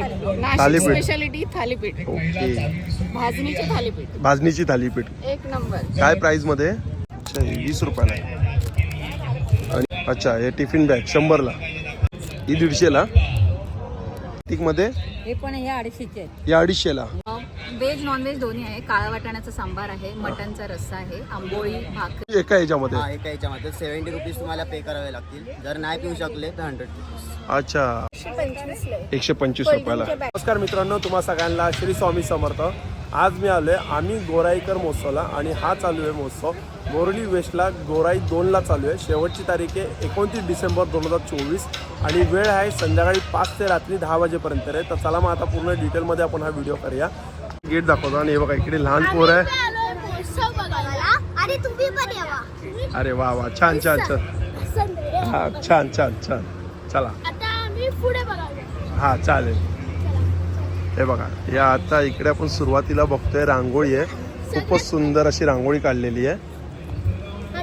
Nashik thalipeeth. Speciality thalipeeth. Okay. भाजणीचे थालीपीठ. भाजणीची थालीपीठ. एक नंबर. काय प्राइसमध्ये? अच्छा हे वीस रुपयाला आहे. आणि अच्छा हे टिफिन बॅग शंभरला. ही दीडशेला? मध्ये? हे पण हे अडीचशेचे आहेत. हे अडीचशेला. व्हेज नॉनव्हेज दोन्ही आहे. काळा वाटाण्याचा सांबार आहे मटनचा रस्सा आहे आंबोळी भाकरी एका ह्याच्यामध्ये हा एका याच्यामध्ये. सेव्हन्टी रुपीज तुम्हाला पे करावे लागतील. जर नाही पिऊ शकले तर हंड्रेड रुपीज अच्छा. एकशे पंचवीस रुपयाला. नमस्कार मित्रांनो तुम्हा सगळ्यांना श्री स्वामी समर्थ. आज मी आलोय आम्ही गोराईकर महोत्सवला आणि हा चालू आहे महोत्सव. बोरली वेस्टला गोराई दोनला चालू आहे. शेवटची तारीख आहे एकोणतीस डिसेंबर दोन हजार चोवीस आणि वेळ आहे संध्याकाळी पाच ते रात्री दहा वाजेपर्यंत आहे तर चला मग आता पूर्ण डिटेलमध्ये आपण हा व्हिडिओ करूया. गेट दाखवतो आणि हे बघा इकडे लहान पोर आहे. अरे वा वा छान छान छान. हा छान छान छान. चला. हा चालेल. हे बघा या आता इकडे आपण सुरुवातीला बघतोय रांगोळी आहे. खूपच सुंदर अशी रांगोळी काढलेली आहे.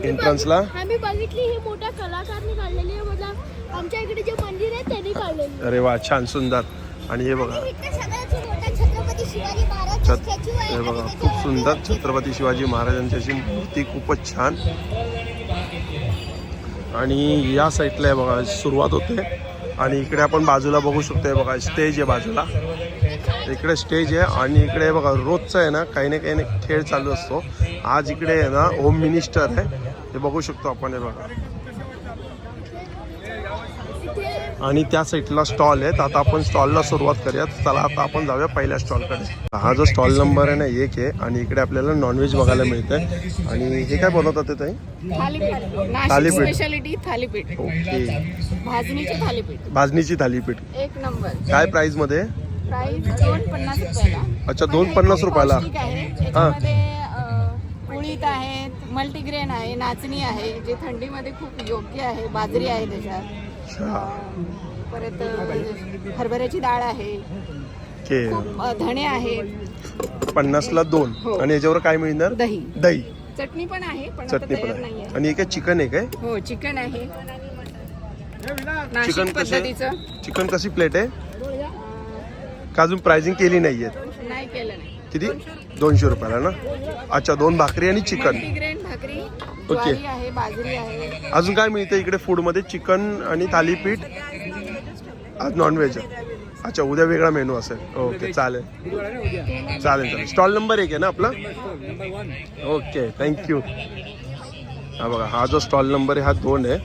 ही आमच्या इकडे जे मंदिर त्यांनी काढलेली अरे वा छान सुंदर. आणि हे बघा. हे बघा खूप सुंदर छत्रपती शिवाजी महाराजांची अशी मूर्ती खूपच छान. आणि या साईडला आहे बघा सुरुवात होते. आणि इकडे आपण बाजूला बघू शकतो हे बघा स्टेज आहे बाजूला. इकडे स्टेज आहे आणि इकडे बघा रोजचं आहे ना काही ना काही ना खेळ चालू असतो. आज इकडे आहे ना होम मिनिस्टर आहे. हे बघू शकतो आपण हे बघा. आणि त्या साईडला स्टॉल आहे तर आता आपण स्टॉलला सुरुवात करूया तर चला आता आपण जाऊया पहिल्या स्टॉलकडे हा जो स्टॉल नंबर आहे ना एक आहे. आणि इकडे आपल्याला नॉनव्हेज बघायला मिळतंय. आणि हे काय बनवतात ते थालीपीठ. थालीपीठ. ओके. भाजणीचे थालीपीठ. एक नंबर. काय प्राइसमध्ये? अच्छा दोन पन्नास रुपयाला. कुळीत आहेत मल्टीग्रेन आहे नाचणी आहे जे थंडीमध्ये खूप योग्य आहे बाजरी आहे त्याच्यात. परत हरभऱ्याची डाळ आहे. खूप धणे आहेत पन्नासला दोन. हो. आणि याच्यावर काय मिळणार? दही. दही. चटणी पण आहे पण चटणी पण आहे. आणि काय चिकन आहे. काय हो चिकन आहे. चिकन पद्धतीचं. चिकन कशी प्लेट आहे? का अजून प्राइसिंग केली नाहीये नाही केलं नाही. किती? दोनशे रुपयाला ना? अच्छा दोन भाकरी आणि चिकन. भाकरी ज्वारी आहे बाजरी आहे. अजून काय मिळतं इकडे फूडमध्ये चिकन आणि थालीपीठ? आज नॉनव्हेज आहे अच्छा उद्या वेगळा मेनू असेल. ओके चालेल. चालेल चालेल. स्टॉल नंबर एक आहे ना आपला? ओके थँक्यू हा बघा हा जो स्टॉल नंबर आहे हा दोन आहे.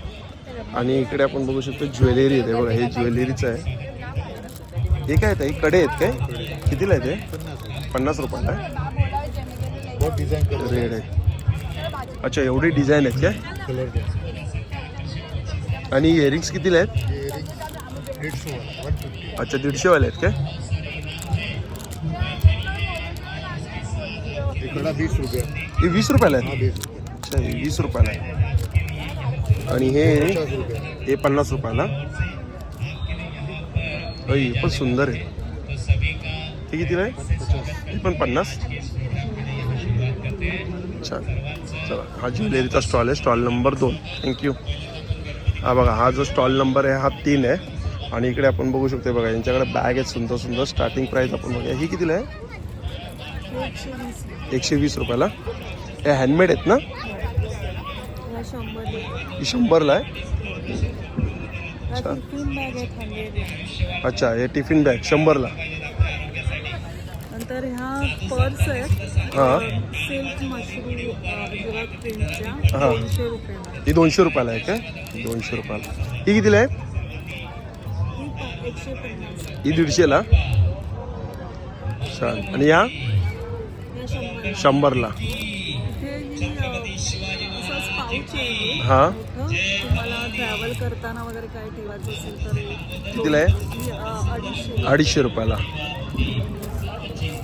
आणि इकडे आपण बघू शकतो ज्वेलरी आहे. बघा हे ज्वेलरीचं आहे. हे काय ताई? कडे आहेत काय? कितीला आहे ते? पन्नास रुपयाला रेड आहे. अच्छा एवढी डिझाईन आहेत काय? आणि इयरिंग्स कितीला आहेत? अच्छा दीडशे वाले आहेत काय? वीस रुपये. हे वीस रुपयाला आहेत? अच्छा हे वीस रुपयाला आहे आणि हे हे पन्नास रुपयाला? अय, हे पण सुंदर आहे. हे कितीला आहे? हे पण पन्नास? छान चला. हा ज्वेलरीचा स्टॉल आहे. स्टॉल नंबर दोन. थँक्यू हा बघा हा जो स्टॉल नंबर आहे हा तीन आहे. आणि इकडे आपण बघू शकतो बघा यांच्याकडे बॅग आहेत सुंदर सुंदर. स्टार्टिंग प्राईस आपण बघूया. ही कितीला आहे? एकशे वीस रुपयाला. हे हँडमेड आहेत ना? ही शंभरला आहे. अच्छा अच्छा हे टिफिन बॅग शंभरला. नंतर ह्या पर्स आहेत. हां. सिल्क मशरूम गुजरात प्रिंटच्या हां. दोनशे रुपयाला. ही दोनशे रुपयाला आहे काय दोनशे रुपयाला. ही कितीला आहे? ही प- एकशे पन्नास. ही दीडशेला? छान. आणि या या शंभर शंभरला. इथे ही अ, असंच पाऊच आहे हे. मोठं. तुम्हाला ट्रॅव्हल करताना वगैरे काय ठेवायचं असेल तर कितीला आहे? ही, अ, अडीचशे अडीचशे रुपयाला.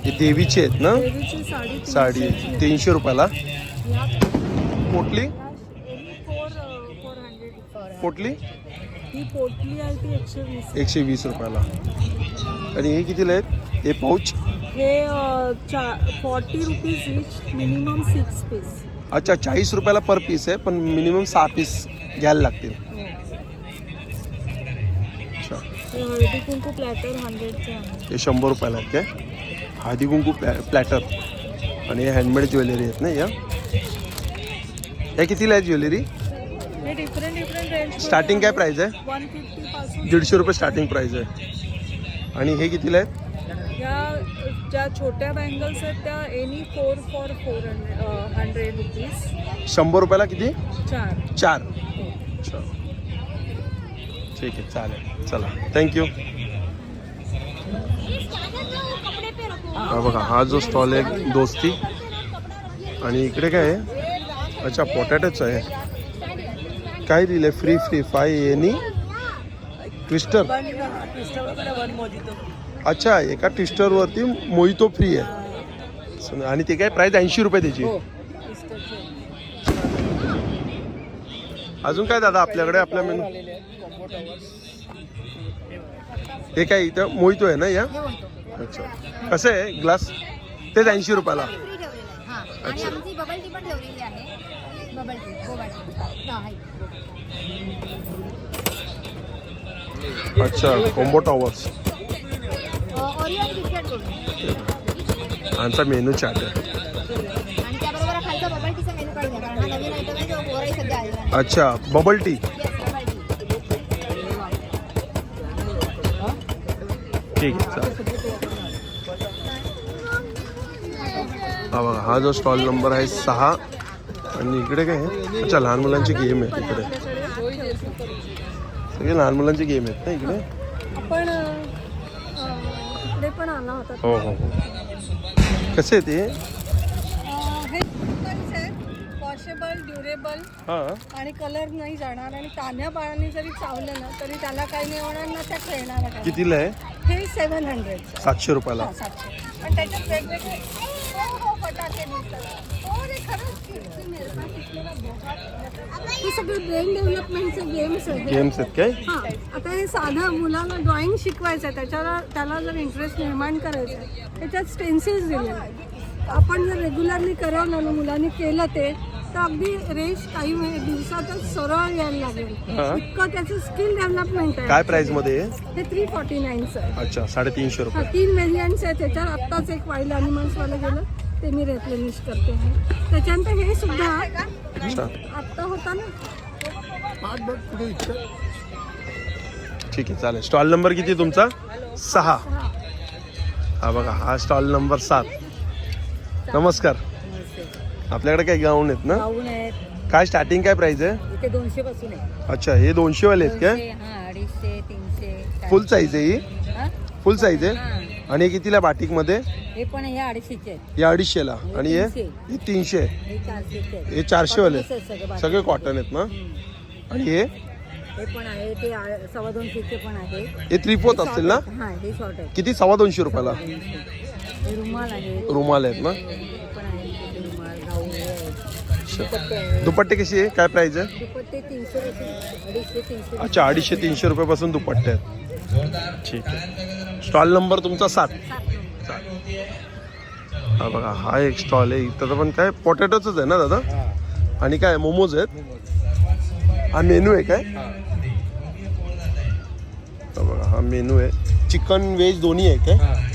हे देवीचे आहेत ना? देवीची साडी तीनशे रुपयाला. पोटली? पोटली? ही पोटली आहे ती एकशे वीस. एकशे वीस रुपयाला. आणि हे कितीला आहेत? हे पाऊच? हे forty rupees each minimum six piece अच्छा चाळीस रुपयाला पर पीस आहे पण मिनिमम सहा पीस घ्यायला लागतील. अच्छा. हे हे शंभर रुपयाला आहेत काय? हळदी कुंकू प्लॅ प्लॅटर. आणि हे हँडमेड ज्वेलरी आहेत ना या? या कितीला आहे ज्वेलरी हे डिफरंट डिफरंट रेंज स्टार्टिंग काय प्राईस आहे? दीडशे रुपये स्टार्टिंग प्राईस आहे. आणि हे कितीला आहे या ज्या छोट्या बँगल्स आहेत त्या any four for four hundred rupees शंभर रुपयाला किती? चार. चार. अच्छा. ठीक आहे चालेल. चला. थँक्यू हा बघा हा जो स्टॉल आहे दोस्ती. आणि इकडे काय आहे? अच्छा पोटॅटोच आहे. काय दिलंय? Free free five any twister अच्छा एका ट्विस्टरवरती मोहितो फ्री आहे. आणि ते काय प्राईस ऐंशी रुपये त्याची. अजून काय दादा आपल्याकडे आपल्या मेनू हे काय इथं मोहितो आहे ना या? अच्छा. कसं आहे ग्लास? तेच ऐंशी रुपयाला. आणि अच्छा. आमची बबल टी पण ठेवलेली आहे. बबल टी बोबा टी हा, आहे. अच्छा कोंबो टॉवर्स अ, ओरिओ आणि बिस्किट करून आमचा मेनू चार्ट आहे. आणि त्याबरोबर खालचा बबल टीचा मेनू काढून द्या कारण हा नवीन आयटम आहे जो पोराही सध्या आलेला आहे. अच्छा bubble tea Yes, bubble tea ठीक आहे चालेल. हा बघा हा जो स्टॉल नंबर आहे सहा. आणि इकडे काय आहे? अच्छा लहान मुलांची गेम आहे इकडे सगळे लहान मुलांची गेम आहेत ना इकडे? हो हो हो. कसे आहे ते वॉशेबल ड्युरेबल हां. आणि कलर नाही जाणार. आणि तान्ह्या बाळांनी जरी चावलं ना तरी त्याला काही नाही होणार ना त्या खेळणार. कितीला आहे? हे सेवन हंड्रेड सातशे रुपयाला. सातशे. पण त्याच्यात वेगवेगळे हो, सगळे ब्रेन डेव्हलपमेंटचे गेम्स आहेत. गेम्स आहेत काय? हां आता हे साधं मुलांना ड्रॉइंग शिकवायचं आहे त्याच्याला त्याला जर इंटरेस्ट निर्माण करायचा आहे त्याच्यात स्टेन्सिल्स आहेत आपण जर रेग्युलरली करवलं ना मुलांनी केलं ते तर अगदी रेश काही दिवसातच सरळ यायला लागेल. हां. इतकं त्याचं स्किल डेव्हलपमेंट आहे. काय प्राइसमध्ये आहे हे थ्री फॉर्टी नाईनचं आहे. अच्छा साडेतीनशे हा रुपये. तीन व्हेरियंट्स आहेत त्याच्यात आत्ताच एक वाईल्ड अॅनिमल्सवालं गेलं. ते मी रेप्लेनिश करते आहे. त्याच्यानंतर हे सुद्धा आत्ता होता ना. ठीक आहे चालेल. स्टॉल नंबर किती तुमचा? सहा. हा बघा हा स्टॉल नंबर सात. नमस्कार. आपल्याकडे काही गाऊन आहेत ना? गाऊन आहेत. काय स्टार्टिंग काय प्राइस आहे? दोनशे पासून आहे. अच्छा हे दोनशे वाले आहेत काय दोनशे, हा अडीचशे तीनशे फुल साईज आहे ही? हा? फुल साईज आहे. आणि कितीला बाटिकमध्ये हे पण हे हे अडीचशेला. आणि हे? तीनशे. हे तीनशे. हे हे चारशे वाले आहेत सगळे कॉटन आहेत ना? आणि हे? हे पण आहे. ते आ- सव्वा दोनशेचे पण आहे. हे थ्री फोर्थ असतील ना? हा हे शॉर्ट आहे किती? सव्वा दोनशे रुपयाला. हे रुमाल आहे. रुमाल आहेत ना? हे पण आहे. ते रुमाल गाऊन हे आहे. अच्छा. दुपट्टे आहे दुपट्टे कशी आहे? काय प्राइस आहे? दुपट्टे तीनशे पासून अडीचशे तीनशे अच्छा अडीचशे तीनशे रुपयापासून दुपट्टे आहेत. ठीक आहे. स्टॉल नंबर तुमचा सात. हा बघा हा एक स्टॉल आहे. इथं पण काय पोटॅटोच आहे ना दादा? आणि काय मोमोज आहेत? हा मेनू आहे काय? हा बघा हा मेनू आहे. चिकन व्हेज दोन्ही आहे काय?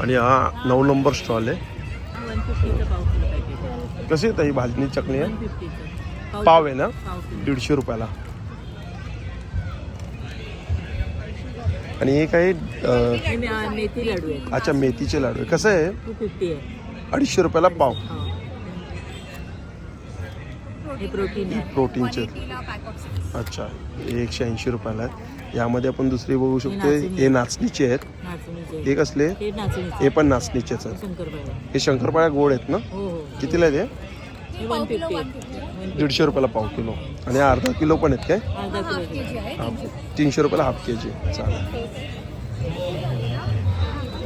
आणि हा नऊ नंबर स्टॉल आहे. कशी आहे ताई? भाजणी चटणी आहे? पाव आहे ना? दीडशे रुपयाला. आणि हे लाडू आहे अच्छा मेथीचे लाडू आहे कसं आहे? अडीचशे रुपयाला पाव. हे. प्रोटीनचे. अच्छा एकशे ऐंशी रुपयाला आहेत. यामध्ये आपण दुसरी बघू शकतो हे नाचणीचे आहेत. हे कसले? हे नाचणीचे हे पण नाचणीचेच आहेत. हे शंकरपाळ्या गोड आहेत ना? हो हो. कितीला आहे ते दीडशे रुपयाला पाव किलो. आणि अर्धा किलो पण आहेत काय? अर्धा किलो हा, तीनशे रुपयाला हाफ के जी चालेल.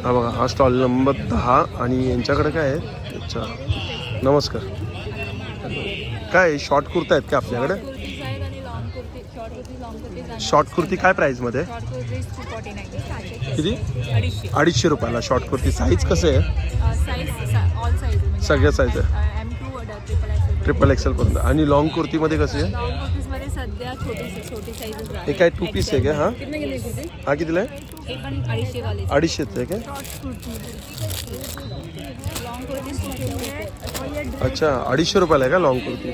हा बघा हा स्टॉल नंबर दहा आणि यांच्याकडे काय आहे? अच्छा. नमस्कार. काय शॉर्ट कुर्ता आहेत का आपल्याकडे? कुर्तीज आहेत आणि long kurti short kurti long kurtis short kurti काय प्राइसमध्ये short kurtis two forty nine किती? अडीचशे. अडीचशे रुपयाला शॉर्ट कुर्ती. साईज कसं आहे? साईज ऑल साईज सगळ्या size आहे. ट्रिपल एक्सेल पर्यंत. आणि लॉंग कुर्तीमध्ये कशी आहे? लॉंग कुर्तीजमध्ये सध्या छोटी छोटी हे काय टू पीस आहे का? हा? हा कितीला आहे? हे अडीचशेच आहे कुर्तीज अच्छा अडीचशे रुपयाला आहे का लॉंग कुर्ती?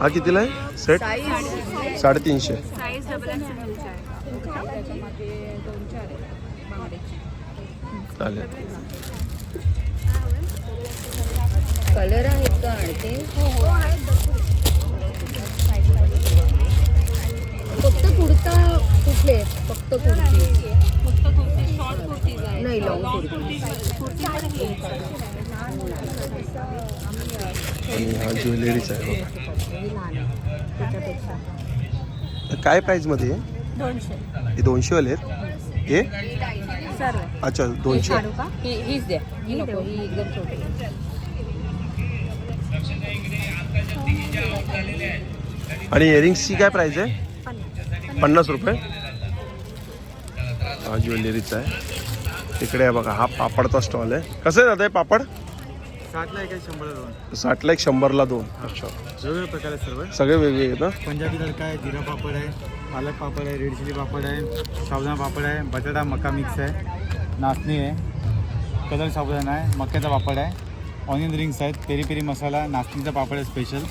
हा कितीला आहे? सेट साडेतीनशे. चालेल. कलर आहेत का आणते फक्त कुर्ता कुठले? फक्त कुर्ती. फक्त कुर्ती शॉर्ट नाही लॉंग कुर्ती. आणि हा ज्वेलरीचा आहे बघा. काय प्राईजमध्ये आहे दोनशे. हे दोनशे वाले आहेत? हे? सर्व अच्छा दोनशे. का? ही हीच द्या. ही नको ही एकदम छोटी आणि इयरिंग्सची काय प्राईज आहे? पन्नास. रुपये. हा ज्वेलरीचा आहे. तिकडे आहे बघा हा पापडचा स्टॉल आहे. कसं आहे दादा हे पापड? साठला एक आहे शंभर दोन. साठला एक शंभरला दोन. अच्छा. वेगवेगळ्या प्रकार आहेत सर्व? सगळे वेगळे आहेत ना पंजाबी तडका आहे जिरा पापड आहे पालक पापड आहे रेड चिली पापड आहे साबुदाणा पापड आहे बटाटा मका मिक्स आहे नाचणी आहे कलर साबुदाणा आहे मक्याचा पापड आहे ऑनियन रिंग्स आहेत पेरी पेरी मसाला नाचणीचा पापड आहे स्पेशल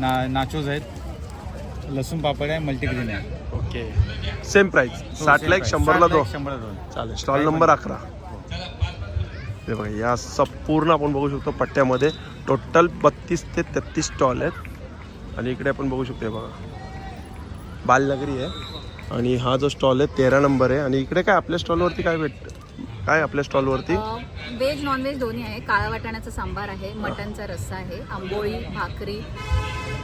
ना नाचोज आहेत लसूण पापड आहे मल्टीग्रेन आहे. ओके सेम प्राईस साठला एक शंभरला दोन. शंभर दोन. चालेल. स्टॉल नंबर अकरा. हे बघा या संपूर्ण आपण बघू शकतो पट्ट्यामध्ये. टोटल बत्तीस ते तेहतीस स्टॉल आहेत. आणि इकडे आपण बघू शकतो हे बघा. बालनगरी आहे. आणि हा जो स्टॉल आहे तेरा नंबर आहे. आणि इकडे काय आपल्या स्टॉलवरती काय भेट काय आपल्या स्टॉलवरती व्हेज नॉनव्हेज दोन्ही आहे. काळा वाटाण्याचा सांबार आहे मटनचा रस्सा आहे आंबोळी भाकरी.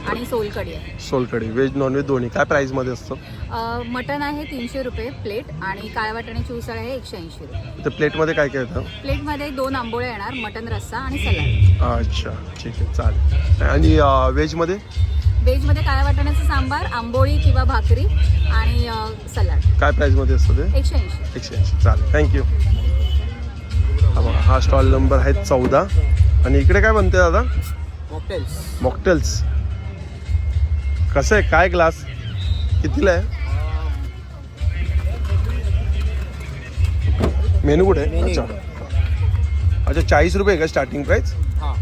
आणि सोलकढी आहे. सोलकडी व्हेज नॉनव्हेज दोन्ही. काय प्राईजमध्ये असतं? अ, मटन आहे तीनशे रुपये प्लेट आणि काळ्या वाटाण्याची उसळ आहे एकशे ऐंशी रुपये. तर प्लेटमध्ये काय काय येतं? प्लेटमध्ये दोन आंबोळ्या येणार मटन रस्सा आणि सलाड अच्छा ठीक आहे चालेल. आणि अं, व्हेजमध्ये व्हेजमध्ये काळ्या वाटाण्याचं सांबार आंबोळी किंवा भाकरी आणि अ, सलाड काय प्राईजमध्ये असतं ते? एकशे ऐंशी. एकशे ऐंशी चालेल. थँक्यू हा बघा हा स्टॉल नंबर आहे चौदा. आणि इकडे काय बनते दादा? मॉकटेल्स मॉकटेल्स कसं आहे? काय ग्लास कितीला आहे? मेनू कुठे आहे. अच्छा. अच्छा चाळीस रुपये का स्टार्टिंग प्राईस हां.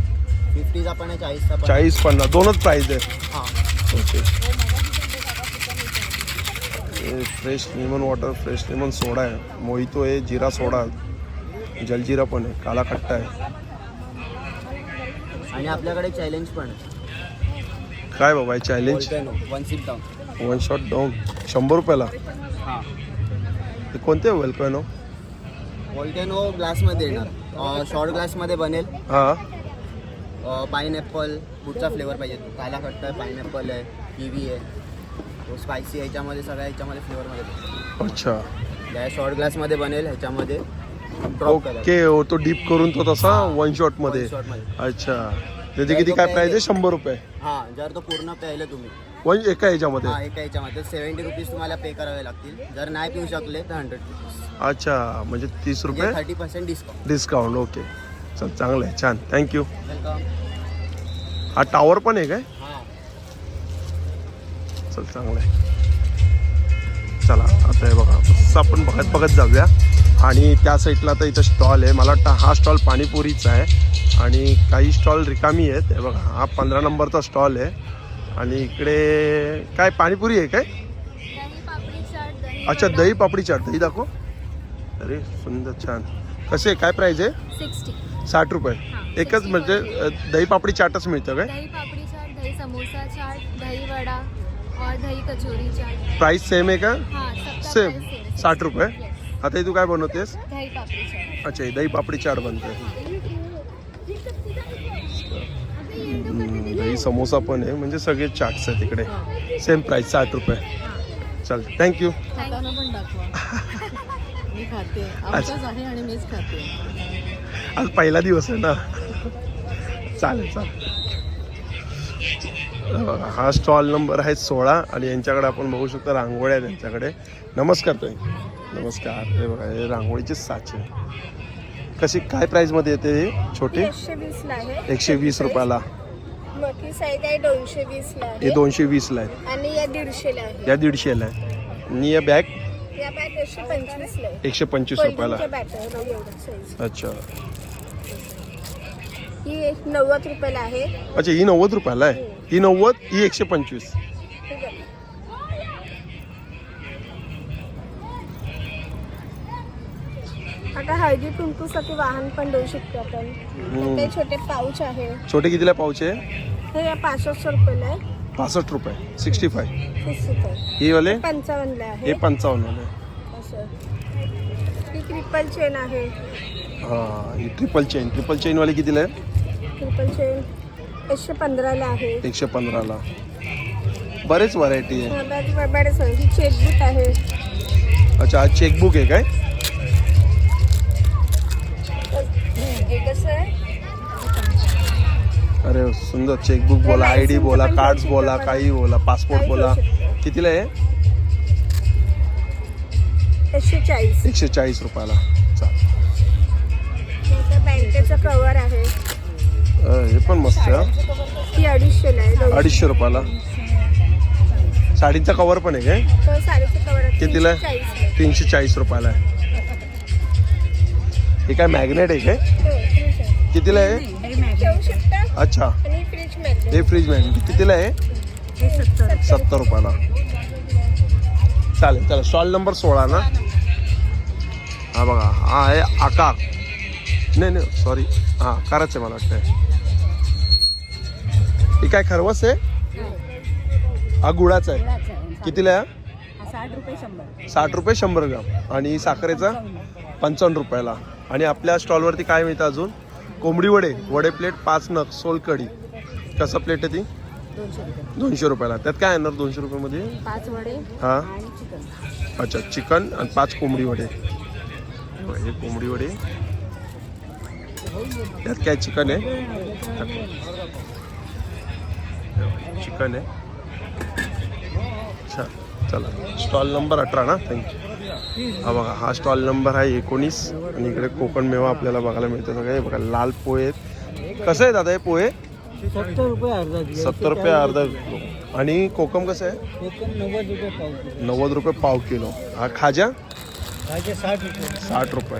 फिफ्टीचा पण आहे चाळीसचा पण चाळीस पन्नास. दोनच प्राईस आहे हां. Okay fresh lemon water fresh lemon soda आहे. मोहितो आहे जिरा सोडा जलजिरा पण आहे. काला खट्टा आहे. आणि आपल्याकडे चॅलेंज पण आहे. काय बाबा आहे challenge one sip down one shot down शंभर रुपयाला? हां. ते कोणते वेलकॉनो वॉल्टेनो ग्लासमध्ये येणार. शॉर्ट ग्लासमध्ये बनेल. हां. पाईनॅपल कुठचा फ्लेवर पाहिजे तो. काला खट्टा आहे पाईनॅपल आहे किवी आहे. तो स्पायसी ह्याच्यामध्ये सगळ्या ह्याच्यामध्ये फ्लेवरमध्ये अच्छा. त्या शॉर्ट ग्लासमध्ये बनेल ह्याच्यामध्ये ड्रॉप करा ओके हो तो डीप करून तो तसा वन शॉटमध्ये. One shot मध्ये. अच्छा. त्याचे किती काय प्राइस आहे? शंभर रुपये. हां जर तो पूर्ण प्यायले तुम्ही. वन एका ह्याच्यामध्ये हां एका ह्याच्यामध्ये सेवन्टी रुपीज तुम्हाला पे करावे लागतील. जर नाही पिऊ शकले तर हंड्रेड रुपीज अच्छा म्हणजे तीस रुपये? Thirty percent discount discount okay चल चांगलं आहे. छान. थँक्यू वेलकम हा टावर पण आहे काय? हां. चल चांगलं आहे. चला आता हे बघा. आपण बघत बघत जाऊया. आणि त्या साईडला आता इथं स्टॉल आहे. मला वाटतं हा स्टॉल पाणीपुरीचा आहे. आणि काही स्टॉल रिकामी आहेत. हे बघा हा पंधरा नंबरचा स्टॉल आहे. आणि इकडे काय पाणीपुरी आहे काय? अच्छा दही पापडी चाट. दही दाखव. अरे सुंदर छान. कसे काय प्राईज आहे? साठ रुपये. एकच म्हणजे दही पापडी चाटच मिळतं काय? दही पापड़ी चाट दही समोसा चाट दही वड़ा और दही कचौरी चाट. प्राईस सेम आहे का? सेम। साठ रुपये. आता तू काय बनवतेस? अच्छा दही पापडी चाट बनते. दही समोसा पण आहे म्हणजे सगळे चाट्स आहेत तिकडे सेम प्राईस साठ रुपये. चल थँक्यू आज पहिला दिवस आहे ना. चालेल चालेल. बघा, हा स्टॉल नंबर आहे सोळा आणि यांच्याकडे आपण बघू शकतो रांगोळ्या आहेत यांच्याकडे. नमस्कार ताई. नमस्कार. हे बघा हे रांगोळीचे साचे. कशी काय प्राइसमध्ये येते हे? छोटे? एकशे आहे. वीस रुपयाला. मोठी साईज आहे दोनशे हे आहे. दोनशे वीसला आहे. आणि या दीडशेला आहे. या दीडशेला आहे. आणि या बॅग या बॅग एकशे पंचवीसला आहे. एकशे पंचवीस रुपयाला. आहे अच्छा. ही नव्वद रुपयाला आहे. अच्छा ही नव्वद रुपयाला आहे? ही नव्वद ही एकशे पंचवीस. आहे आता हळदी कुंकूसाठी वाहन पण देऊ शकतो आपण. हम्म. ते छोटे पाऊच आहे. छोटे कितीला पावचे हे पासष्ट रुपयाला आहे. पासष्ट रुपये सिक्स्टी फाय ही वाले? पंचावन्नला हे आहे पंचावन्न आहे. असं. ही ट्रिपल चेन आहे. हां ही ट्रिपल चेन ट्रिपल चेनवाली कितीला आहे? ट्रिपल चेन एकशे पंधराला आहे. एकशे पंधराला. बरेच व्हरायटी आहे. हा, बरेच. ही चेकबुक आहे. अच्छा आज चेकबुक आहे काय? हे कसं आहे? अरे सुंदर चेकबुक बोला आय डी बोला कार्ड्स बोला काही बोला पासपोर्ट बोला. कितीला आहे? एकशे चाळीस. एकशे चाळीस रुपयाला. चालेल बँकेचं कवर आहे. हे पण मस्त आहे. अडीचशे रुपयाला. साडीचा कवर पण आहे काय? तो साडीचं कवर आहे कितीला तीनशे चाळीस आहे. तीनशे चाळीस रुपयाला आहे. हे काय मॅग्नेट आहे काय? हो. कितीला आहे? अच्छा. आणि फ्रीज मॅग्नेट हे फ्रीज मॅग्नेट कितीला आहे? सत्तर. रुपयाला. चालेल चला स्टॉल नंबर सोळा ना? हा बघा हा आहे आकार. नाही नाही सॉरी हा आकारच आहे मला वाटतं हे काय खरवस आहे? हा गुळाचा आहे. कितीला आहे? साठ रुपये शंभर. ग्राम. आणि साखरेचा? पंचावन्न. रुपयाला. आणि आपल्या स्टॉलवरती काय मिळतं अजून? कोंबडी वडे. वडे प्लेट पाच नग सोलकढी कसं प्लेट आहे ती? दोनशे रुपयाला. त्यात काय येणार दोनशे रुपयामध्ये? पाच वडे हां? अच्छा चिकन आणि पाच कोंबडी वडे. हे कोंबडी वडे. त्यात काय चिकन आहे? चिकन आहे. अच्छा चला. स्टॉल नंबर अठरा ना? थँक्यू हा बघा हा स्टॉल नंबर आहे एकोणीस. आणि इकडे कोकण मेवा आपल्याला बघायला मिळतं. सगळं हे बघा लाल पोहे कसं आहे दादा हे पोहे? सत्तर रुपये अर्धा किलो. आणि कोकम कसं आहे? कोकम नव्वद रुपये पाव किलो. हा खाजा? साठ रुपये.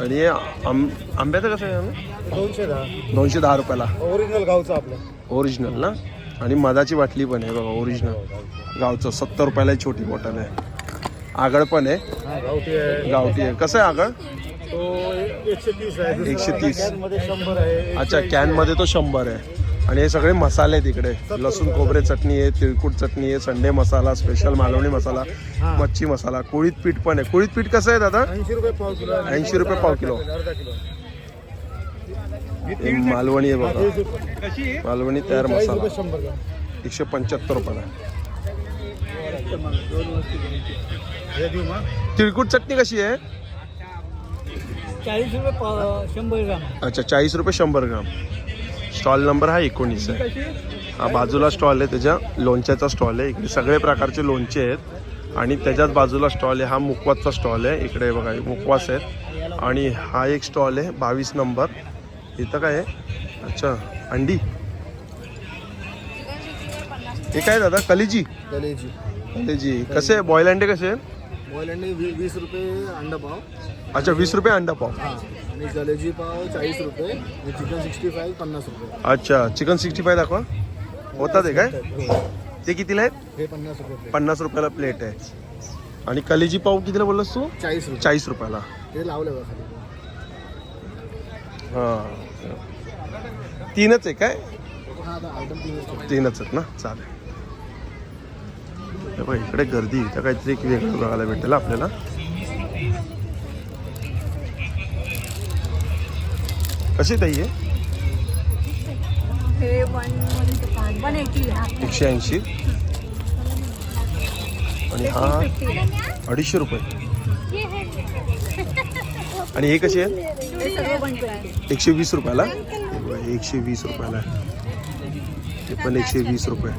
आणि आंब आंब्याचं कसं आहे? दोनशे दहा. दोनशे दहा रुपयाला. ओरिजिनल गावचं आपलं. ओरिजिनल ना? आणि मधाची बाटली पण आहे बघा ओरिजिनल गावचं. सत्तर रुपयाला ही छोटी बॉटल आहे. आगळ पण आहे. हा गावठी आहे. गावठी आहे. कसं आहे आगळ? तो एकशे तीस आहे दुसरा. 130. कॅनमध्ये शंभर आहे. एकशे अच्छा ऐंशी कॅनमध्ये तो शंभर आहे. आणि हे सगळे मसाले आहेत इकडे. लसूण खोबरे चटणी आहे तिळकुट चटणी आहे संडे मसाला स्पेशल मालवणी मसाला हा. मच्छी मसाला कोळीत पीठ पण आहे. कोळीत पीठ कसं आहे दादा? ऐंशी रुपये पाव किलो. आहे. 80 रुपये पाव किलो. अर्धा किलो. हे मालवणी आहे बघा. मालवणी तयार मसाला. एकशे पंच्याहत्तर रुपयाला. तिळकुट चटणी कशी आहे? चाळीस रुपये शंभर ग्राम. अच्छा चाळीस रुपये शंभर ग्राम. स्टॉल नंबर हा एकोणीस आहे. हा बाजूला स्टॉल आहे त्याच्या लोणच्याचा स्टॉल आहे. इकडे सगळे प्रकारचे लोणचे आहेत. आणि त्याच्याच बाजूला स्टॉल आहे. हा मुकवासचा स्टॉल आहे. इकडे बघा मुकवास आहेत. आणि हा एक स्टॉल आहे बावीस नंबर. इथं काय आहे? अच्छा अंडी. हे काय दादा कलिजी? कलेजी. कलेजी. कसे आहे? बॉईल अंडे कसे बॉईल अंडे वी वीस रुपये अंडा पाव. अच्छा वीस रुपये अंडा पाव. हां आणि कलेजी पाव चाळीस रुपये आणि चिकन सिक्स्टी फाईव्ह पन्नास रुपये. अच्छा चिकन सिक्स्टी फाय दाखवा. होतात ते काय? ते कितीला आहेत? हे पन्नास रुपये. पन्नास रुपयाला प्लेट आहे. आणि कलेजी पाव कितीला बोललास तू? चाळीस रुपये. चाळीस रुपयाला. हे लावले बघा खाली. हां. तीनच आहे काय? हा तीनच आहेत ना? चालेल. बघ इकडे गर्दी इथं काहीतरी एक वेगळं बघायला भेटेल आपल्याला. कशी ताई आहे हे एकशे ऐंशी. आणि हा अडीचशे रुपये. आणि हे कशी आहे. एकशे वीस रुपयाला? एकशे वीस रुपयाला. हे पण एकशे वीस रुपये.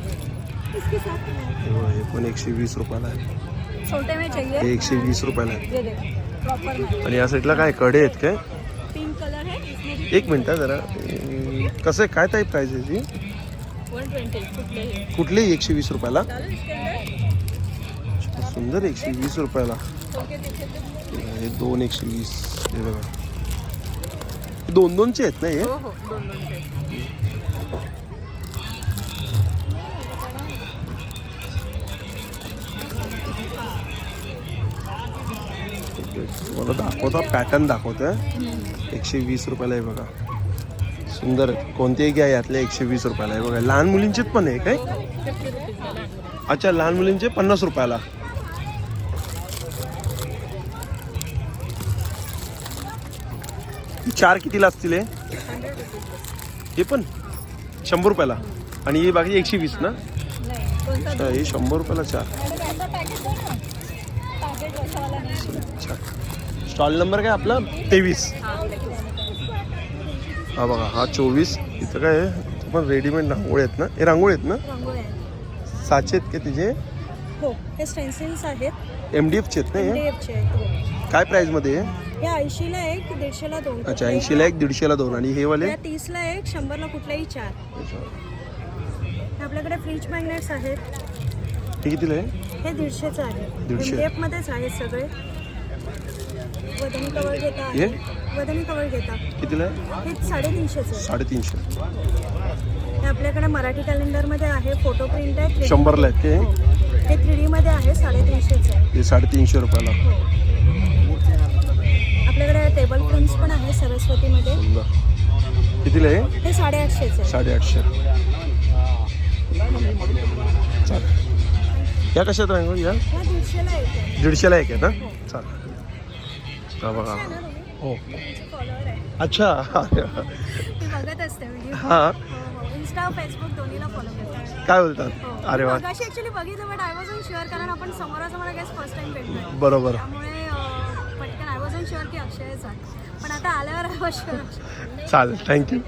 हे पण एकशे वीस रुपयाला आहे. छोटे में चाहिए. हे एकशे वीस रुपयाला आहे. आणि या साईडला काय कडे आहेत काय? एक मिनिट जरा. कसं आहे काय टाईप प्राईस आहे ट्वेंटी कुठलेही कुठली एकशे वीस रुपयाला? सुंदर एकशे वीस रुपयाला. हे दोन एकशे वीस. हे बघा. दोन दोनचे आहेत ना हे? हो हो दोन दोनचे मला दाखवता पॅटर्न दाखवतोय. एकशे वीस रुपयाला आहे बघा. सुंदर आहे. कोणतेही घ्या यातले एकशे वीस रुपयाला आहे बघा. लहान मुलींचेच पण आहे काय? अच्छा लहान मुलींचे पन्नास रुपयाला. चार कितीला असतील हे? हे पण? शंभर रुपयाला? आणि ही बाकी एकशे वीस ना? अच्छा हे शंभर रुपयाला चार. अच्छा. स्टॉल नंबर काय आपला? तेवीस. हा बघा हा चोवीस. इथं काय पण रेडीमेड रांगोळी आहेत ना? हे रांगोळी आहेत ना? साचे आहेत का तिचे? हो हे स्टेन्सिल्स आहेत. एम डी एफचे आहेत ना हे? हो. काय प्राईजमध्ये आहे हे ऐंशीला एक दीडशेला दोन. अच्छा ऐंशीला एक दीडशेला दोन. आणि हे वाले? तीसला एक शंभरला कुठलेही चार. हे आपल्याकडे फ्रीज मॅग्नेट्स आहेत. हे कितीला आहे? हे दीडशेचं आहे. दीडशे. MDF मध्येच आहेत सगळे. कवर घेता. हे? वदनी कवर घेता. कितीला आहे? हे साडेतीनशेचं आहे. साडेतीनशे. हे आपल्याकडे मराठी कॅलेंडरमध्ये आहे. फोटो प्रिंट आहे. 3D शंभरला आहेत ते? हो. हे थ्री डीमध्ये आहे. साडेतीनशेचं आहे. हे साडेतीनशे रुपयाला. आपल्याकडे टेबल प्रिंट्स पण आहे सरस्वतीमध्ये. कितीला आहे? हे साडेआठशेचं आहे. साडेआठशे. चालेल. या कशात रांगोळी या? ह्या दीडशेला एक आहे. दीडशेला एक आहे ना? चालेल. हा बघा. हो. फॉलोअर आहे. अच्छा. ती बघत असते व्हिडिओ हा. इन्स्टा फेसबुक दोन्हीला फॉलो करते काय बोलतात? अरे वा. मगाशी ऍक्च्युली बघितलं बट आय वॉजन शुअर कारण आपण समोरासमोर गेस फर्स्ट टाइम भेटतोय बरोबर. त्यामुळे पटकन आय वॉजन शुअर की अक्षयच आहे पण आता आल्यावर आय वॉज शुअर चालेल थँक्यू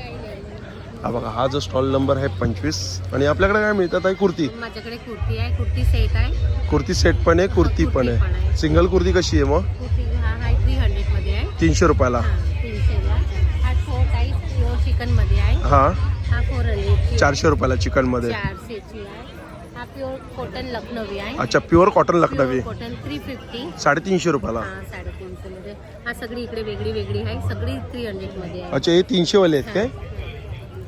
हा बघा हा जो स्टॉल नंबर आहे पंचवीस. आणि आपल्याकडे काय मिळतात आहे कुर्ती. माझ्याकडे कुर्ती आहे कुर्ती सेट आहे. कुर्ती सेट पण आहे कुर्ती पण आहे. सिंगल कुर्ती कशी आहे मग? हा तीनशे रुपयाला. हा हा हा. हा चारशे रुपयाला हा लखनवी आहे. अच्छा pure cotton Lucknowi. Cotton three fifty साडेतीनशे रुपयाला हा साडेतीनशे मध्ये हा सगळी इकडे वेगळी वेगळी आहे. सगळी थ्री हंड्रेडमध्ये आहे. अच्छा हे तीनशे वाले आहेत काय?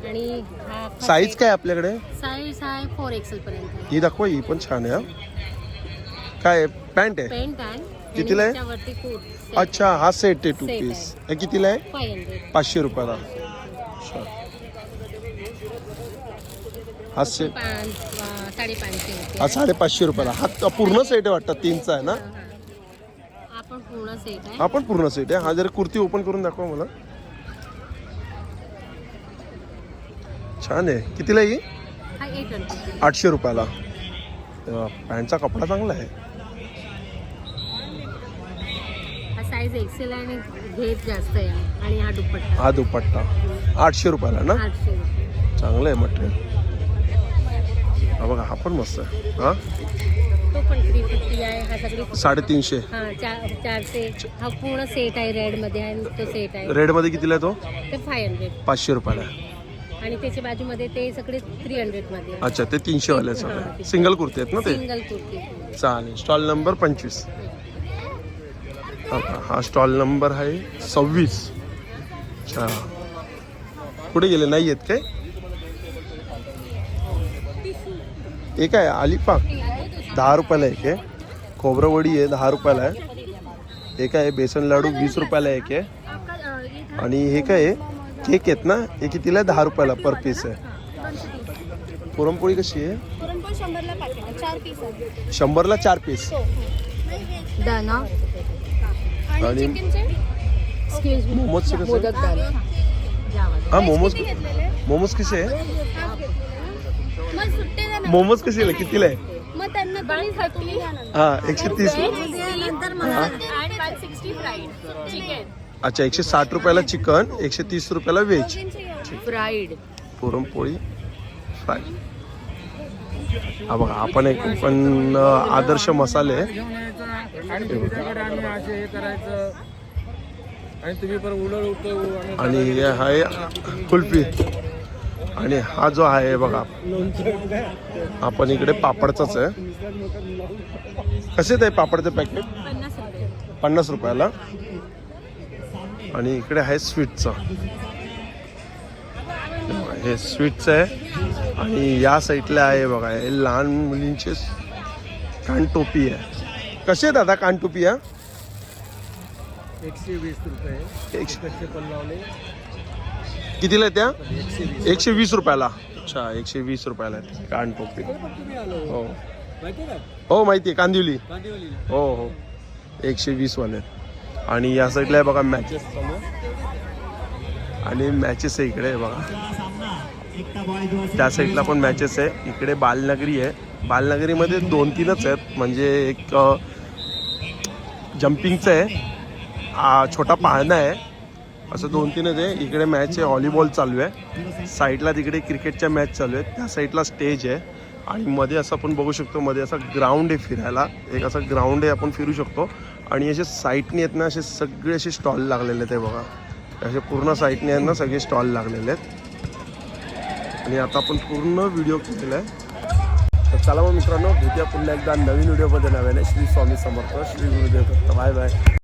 आणि हा साईज काय आपल्याकडे? साईज आहे फोर एक्सेल पर्यंत. ही दाखवा ही पण छान आहे हा. काय पॅन्ट आहे? पेंट आहे. कितीला आहे? कोट अच्छा हा सेट आहे टू Set पीस हे कितीला आहे? फाय हंड्रेड पाचशे रुपयाला. अच्छा. हा सेट साडेपाचशे रुपये हा साडेपाचशे रुपयाला. हा पूर्ण सेट आहे वाटतं तीनचा आहे ना? आपण पूर्ण सेट आहे. हा पण पूर्ण सेट आहे. हा जरा कुर्ती ओपन करून दाखवा मला. छान आहे. कितीला ही? हा एट हंड्रेड आठशे रुपयाला. तेव्हा पॅन्टचा कपडा चांगला आहे. हा साईज एक्सेल आहे आणि घेत जास्त आहे. आणि हा दुपट्टा. हा दुपट्टा. आठशे रुपयाला ना? आठशे रुपये. चांगलं आहे मटेरियल हा बघा हा पण मस्त आहे. हा? तो पण थ्री फिफ्टी आहे हा सगळी साडेतीनशे. हा चार चारशे. हा पूर्ण सेट आहे रेडमध्ये आहे आणि तो सेट आहे रेडमध्ये कितीला आहे तो? ते फाय हंड्रेड पाचशे रुपयाला आहे. आणि त्याच्या बाजूमध्ये ते सगळे थ्री हंड्रेडमध्ये आहे. अच्छा ते तीनशे वाले आहेत सगळे. सिंगल कुर्ती आहेत ना ते? सिंगल कुर्ती. चालेल. स्टॉल नंबर पंचवीस. हा हा स्टॉल नंबर आहे सव्वीस. अच्छा. कुठे गेले? नाही आहेत काय? एक आहे अलिपा दहा रुपयाला एक आहे. खोबरं वडी आहे दहा रुपयाला आहे. एक आहे बेसन लाडू वीस रुपयाला एक आहे. आणि हे काय आहे केक आहेत ना? हे कितीला दहा रुपयाला पर पीस आहे. पुरणपोळी कशी आहे? शंभरला चार पीस आणि दाल. हा मोमोज मोमोज कसे आहे? मग सुट्टे मोमोज कसे आहे? कितीला आहे? मग त्यांना हा एकशे तीस. नंतर मला आणि वन सिक्स्टी फ्राईड चिकन अच्छा एकशे साठ रुपयाला चिकन एकशे तीस रुपयाला व्हेज फ्राईड पुरणपोळी फ्राय हा बघा आपण एक पण आदर्श मसाले. आणि तुमच्याकडे आम्ही असे हे करायचं आणि तुम्ही परत उडळ उठतो आणि हे आहे कुल्फी. आणि हा जो आहे बघा आपण इकडे पापडचाच आहे. कसे ते पापडचे पॅकेट पन्नास रुपये पन्नास रुपयाला. आणि इकडे आहे स्वीटचं. हे स्वीटचं आहे. आणि या साईडला आहे बघा हे लहान मुलींचे कानटोपी आहे. कसे दादा कानटोपी आहे एकशे वीस रुपये. एकशे कितीला आहे त्या? एकशे वीस रुपयाला. अच्छा एकशे वीस रुपयाला आहे कानटोपी तुम्ही आलो. हो. हो माहिती आहे कांदिवली. हो हो. एकशे वीस वाले आणि या साईडला आहे बघा मॅचेस आणि मॅचेस आहे इकडे बघा. त्या साईडला पण मॅचेस आहे. इकडे बालनगरी आहे. बालनगरीमध्ये दोन तीनच आहेत. म्हणजे एक जम्पिंगचं आहे. छोटा पाळणा आहे. असं दोन तीनच आहे इकडे मॅच आहे व्हॉलीबॉल चालू आहे. साईडला तिकडे क्रिकेटच्या मॅच चालू आहेत. त्या साईडला स्टेज आहे. आणि मध्ये असं आपण बघू शकतो मध्ये असा ग्राउंड आहे फिरायला. एक असा ग्राउंड आहे आपण फिरू शकतो. आणि असे साईटने आहेत ना असे सगळे असे स्टॉल लागलेले आहेत बघा. असे पूर्ण साईटने आहेत ना सगळे स्टॉल लागलेले आहेत. आणि आता आपण पूर्ण व्हिडिओ केलेला आहे. तर चला मग मित्रांनो भेटूया पुन्हा एकदा नवीन व्हिडिओमध्ये नव्याने श्री स्वामी समर्थ. श्री गुरुदेव दत्त. Bye bye.